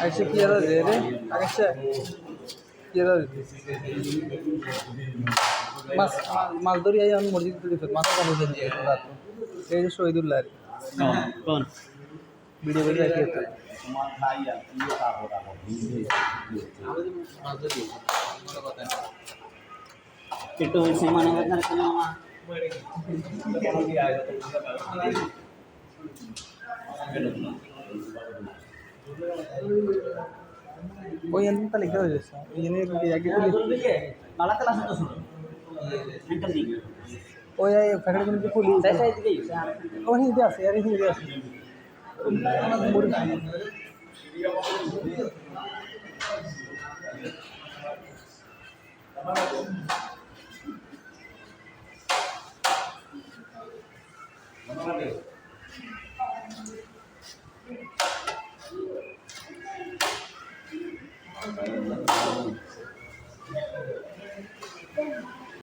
আইসে কি আর রে রে? আকাশে? কি আর মাছ মাছ ধরি আই আমি মসজিদ তুলি ফেল মাথা কামড় দিয়ে রাত এই যে শহীদুল্লাহ কোন? ভিডিও করে রাখি একটা তোমার ভাই আর সীমানা আপনার কোনো Hoy en está ligado de eso. Y en el que ya que Malata la santa sura. Hoy hay fagre con el puli. Sai sai de isso. Hoy hindi ase, yari hindi ase. Thank you. Thank you.